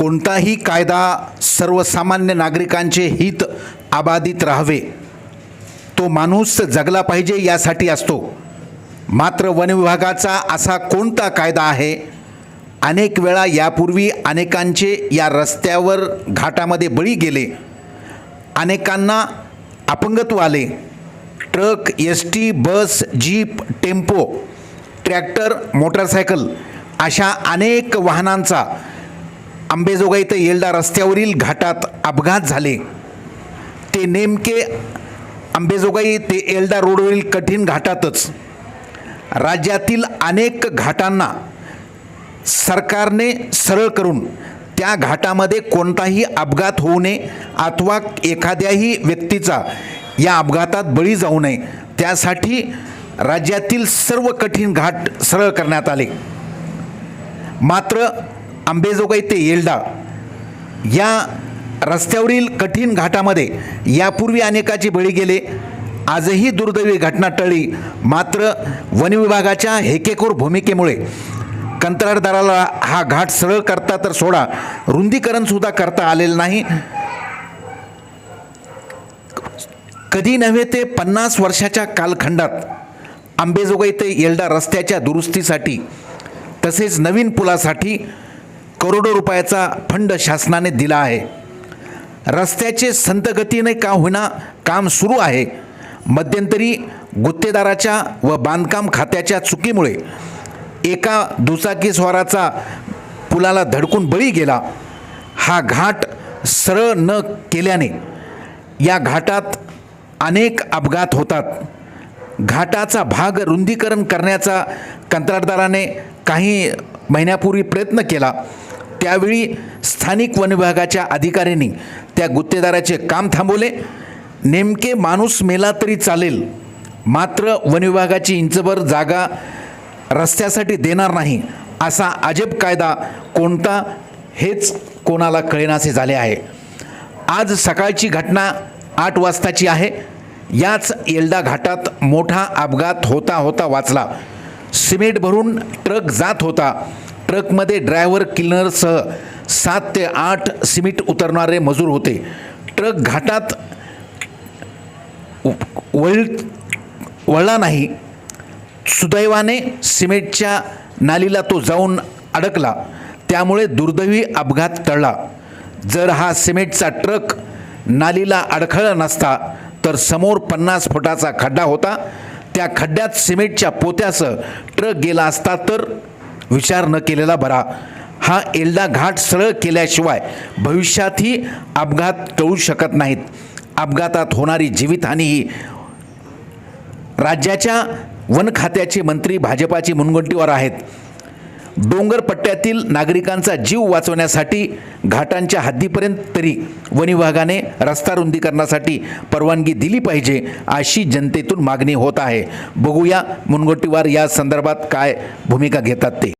कोणताही कायदा सर्वसामान्य नागरिकांचे हित अबाधित राहावे. तो माणूस जगला पाहिजे यासाठी असतो. मात्र वनविभागाचा असा कोणता कायदा आहे? अनेक वेळा यापूर्वी अनेकांचे या रस्त्यावर घाटामध्ये बळी गेले. अनेकांना अपंगत्व आले. Truck S T bus jeep tempo tractor motorcycle अशा अनेक वाहनांचा आंबेजोगाई ते येलदा रस्त्यावरील घाटात अपघात झाले. ते नेमके आंबेजोगाई ते येलदा रोडवरील कठीण घाटातच. राज्यातील अनेक घाटांना सरकारने सरळ करून त्या घाटामध्ये कोणताही अपघात होऊ नये अथवा एखाद्याही व्यक्तीचा या अपघातात बळी जाऊ नये. त्यासाठी राज्यातील सर्व कठीण घाट सरळ करण्यात आले. मात्र आंबेजोगाई ते येल्डा या रस्त्यावरील कठीण घाटामध्ये यापूर्वी अनेकाचे बळी गेले. आजही दुर्दैवी घटना टळली. मात्र वनविभागाच्या हेकेकोर भूमिकेमुळे कंत्राटदाराला हा घाट सरळ करता तर सोडा रुंदीकरणसुद्धा करता आलेलं नाही. कधी नव्हे ते पन्नास वर्षाच्या कालखंडात आंबेजोगाई ते येल्डा रस्त्याच्या दुरुस्तीसाठी तसेच नवीन पुलासाठी करोडो रुपयाचा फंड शासनाने दिला आहे. रस्त्याचे संतगतीने का होईना काम सुरू आहे. मध्यंतरी गुत्तेदाराच्या व बांधकाम खात्याच्या चुकीमुळे एका दुचाकीस्वाराचा पुलाला धडकून बळी गेला. हा घाट सरळ न केल्याने या घाटात अनेक अपघात होतात. घाटाचा भाग रुंदीकरण करण्याचा कंत्राटदाराने काही महिन्यापूर्वी प्रयत्न केला. त्यावेळी स्थानिक वनविभागाच्या अधिकाऱ्यांनी त्या गुत्तेदाराचे काम थांबवले. नेमके माणूस मेला तरी चालेल मात्र वनविभागाची इंचभर जागा रस्त्यासाठी देणार नाही असा अजब कायदा कोणता हेच कोणाला कळेनासे झाले आहे. आज सकाळची घटना आठ वाजताची आहे. याच येल्दा घाटात मोठा अपघात होता होता वाचला. सिमेंट भरून ट्रक जात होता. ट्रकमध्ये ड्रायव्हर क्लिनरसह सात ते आठ सिमेंट उतरणारे मजूर होते. ट्रक घाटात वळ वळला नाही. सुदैवाने सिमेंटच्या नालीला तो जाऊन अडकला. त्यामुळे दुर्दैवी अपघात टळला. जर हा सिमेंटचा ट्रक नालीला अडखळला नसता तर समोर पन्नास फुटाचा खड्डा होता. त्या खड्ड्यात सिमेंटच्या पोत्यासह ट्रक गेला असता तर विचार न केलेला बरा. हा एल्डा घाट सरळ केल्याशिवाय भविष्यातही अपघात टळू शकत नाहीत. अपघातात होणारी जीवितहानी ही राज्याच्या वन खात्याचे मंत्री भाजपाची मुनगंटीवर आहेत. डोंगर पट्ट्यातील नागरिकांचा जीव वाचवण्यासाठी घाटांच्या हद्दीपर्यंत तरी वन विभागाने रस्ता रुंदीकरणासाठी परवानगी दिली पाहिजे अशी जनतेतून मागणी होत आहे. बघूया मुनगंटीवार या संदर्भात काय भूमिका घेतात ते.